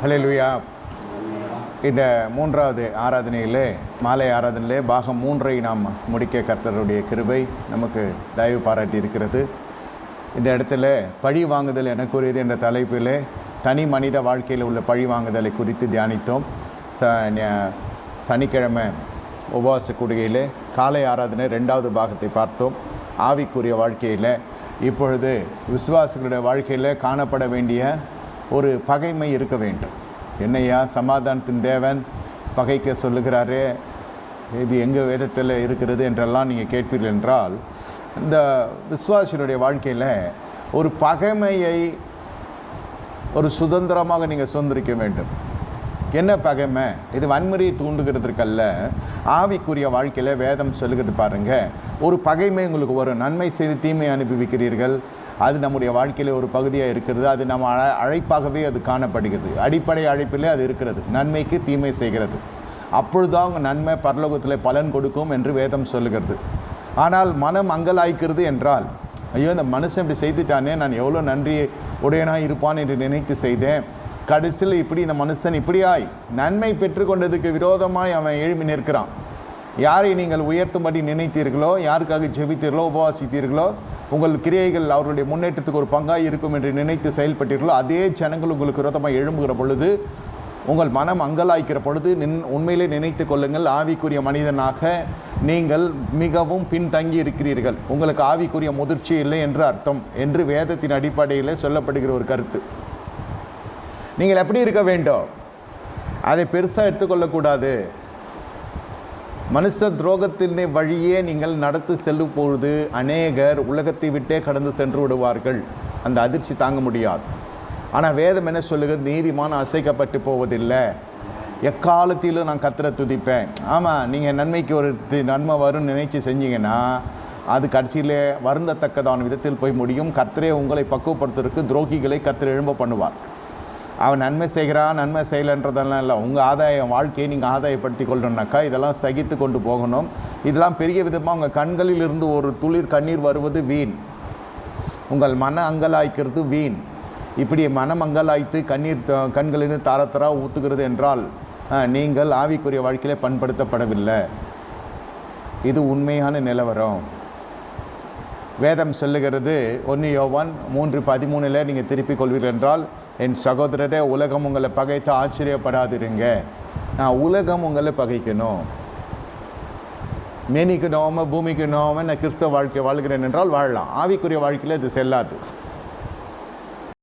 Hallelujah இந்த மூன்றாவது ஆராதனையிலே மாலை ஆராதனையிலே பாகம் மூன்றை நாம் முடிக்க கர்த்தருடைய கிருபை நமக்கு தயவு பாராட்டி இருக்கிறது. இந்த இடத்துல பழி வாங்குதல் எனக்குரியது என்ற தலைப்பிலே தனி மனித வாழ்க்கையில் உள்ள பழி வாங்குதலை குறித்து தியானித்தோம். ச சனிக்கிழமை உபவாச குடுகையில் காலை ஆராதனை ரெண்டாவது பாகத்தை பார்த்தோம். ஆவிக்குரிய வாழ்க்கையில் இப்பொழுது விசுவாசிகளுடைய வாழ்க்கையில் காணப்பட வேண்டிய ஒரு பகைமை இருக்க வேண்டும். என்னையா சமாதானத்தின் தேவன்? பகைக்க சொல்லுகிறாரே. இது எங்கள் வேதத்தில் இருக்கிறது என்றெல்லாம் நீங்கள் கேட்பீர்கள் என்றால் இந்த விஸ்வாசியனுடைய வாழ்க்கையில் ஒரு பகைமையை ஒரு சுதந்திரமாக நீங்கள் சுதந்திரிக்க வேண்டும். என்ன பகைமை? இது வன்முறையை தூண்டுகிறதுக்கல்ல ஆவிக்குரிய வாழ்க்கையில் வேதம் சொல்லுகிறது பாருங்கள் ஒரு பகைமை உங்களுக்கு வரும். நன்மை செய்து தீமை அனுபவிக்கிறீர்கள். அது நம்முடைய வாழ்க்கையில் ஒரு பகுதியாக இருக்கிறது. அது நம்ம அழைப்பாகவே அது காணப்படுகிறது. அடிப்படை அழைப்பிலே அது இருக்கிறது. நன்மைக்கு தீமை செய்கிறது. அப்பொழுதுதான் உங்கள் நன்மை பரலோகத்தில் பலன் கொடுக்கும் என்று வேதம் சொல்லுகிறது. ஆனால் மனம் அங்கலாய்க்கிறது என்றால் ஐயோ இந்த மனுஷன் இப்படி செய்துட்டானே நான் எவ்வளோ நன்றி உடையனாக இருப்பான் என்று நினைத்து செய்தேன். கடைசியில் இப்படி இந்த மனுஷன் இப்படியாய் நன்மை பெற்றுக்கொண்டதுக்கு விரோதமாய் அவன் எழுமி நிற்கிறான். யாரை நீங்கள் உயர்த்தும்படி நினைத்தீர்களோ யாருக்காக ஜெபித்தீர்களோ உபவாசித்தீர்களோ உங்கள் கிரியைகள் அவருடைய முன்னேற்றத்துக்கு ஒரு பங்காக இருக்கும் என்று நினைத்து செயல்பட்டீர்களோ அதே ஜனங்கள் உங்களுக்கு விரோதமாக எழும்புகிற பொழுது உங்கள் மனம் அங்கலாய்க்கிற பொழுது நின் உண்மையிலே நினைத்து கொள்ளுங்கள். ஆவிக்குரிய மனிதனாக நீங்கள் மிகவும் பின்தங்கி இருக்கிறீர்கள். உங்களுக்கு ஆவிக்குரிய முதிர்ச்சி இல்லை என்று அர்த்தம் என்று வேதத்தின் அடிப்படையில் சொல்லப்படுகிற ஒரு கருத்து. நீங்கள் எப்படி இருக்க வேண்டும்? அதை பெருசாக எடுத்துக்கொள்ளக்கூடாது மனுஷ துரோகத்தின் வழியே நீங்கள் நடத்து செல்லும் பொழுது அநேகர் உலகத்தை விட்டே கடந்து சென்று விடுவார்கள். அந்த அதிர்ச்சி தாங்க முடியாது. ஆனால் வேதம் என்ன சொல்லுகிறது? நீதிமான அசைக்கப்பட்டு போவதில்லை. எக்காலத்திலும் நான் கத்திர துதிப்பேன். ஆமாம் நீங்கள் நன்மைக்கு ஒரு தி- நன்மை வரும்னு நினைச்சு செஞ்சீங்கன்னா அது கடைசியிலே வருந்தத்தக்கதான விதத்தில் போய் முடியும். கர்த்தரே உங்களை பக்குவப்படுத்துறதுக்கு துரோகிகளை கர்த்தர் எழும்ப பண்ணுவார். அவன் நன்மை செய்கிறான் நன்மை செய்யலைன்றதெல்லாம் இல்லை. உங்கள் ஆதாயம் வாழ்க்கையை நீங்கள் ஆதாயப்படுத்தி கொள்ளணும்னாக்கா இதெல்லாம் சகித்து கொண்டு போகணும். இதெல்லாம் பெரிய விதமாக உங்கள் கண்களில் இருந்து ஒரு துளிர் கண்ணீர் வருவது வீண். உங்கள் மன அங்கலாய்க்கிறது வீண். இப்படி மனம் அங்கலாய்த்து கண்ணீர் த- கண்களிலிருந்து தார ஊற்றுகிறது என்றால் நீங்கள் ஆவிக்குரிய வாழ்க்கையிலே பண்படுத்தப்படவில்லை. இது உண்மையான நிலவரம். வேதம் சொல்லுகிறது ஒன்று யோவான் மூன்று பதிமூணில் நீங்கள் திருப்பிக் கொள்வீர்கள் என்றால் என் சகோதரரே உலகம் உங்களை பகைத்து ஆச்சரியப்படாதிருங்க. நான் உலகம் உங்களை பகைக்கணும். மேனிக்கு நோம பூமிக்கு நோம நான் கிறிஸ்தவ வாழ்க்கை வாழ்கிறேன் என்றால் வாழலாம். ஆவிக்குரிய வாழ்க்கையில் இது செல்லாது.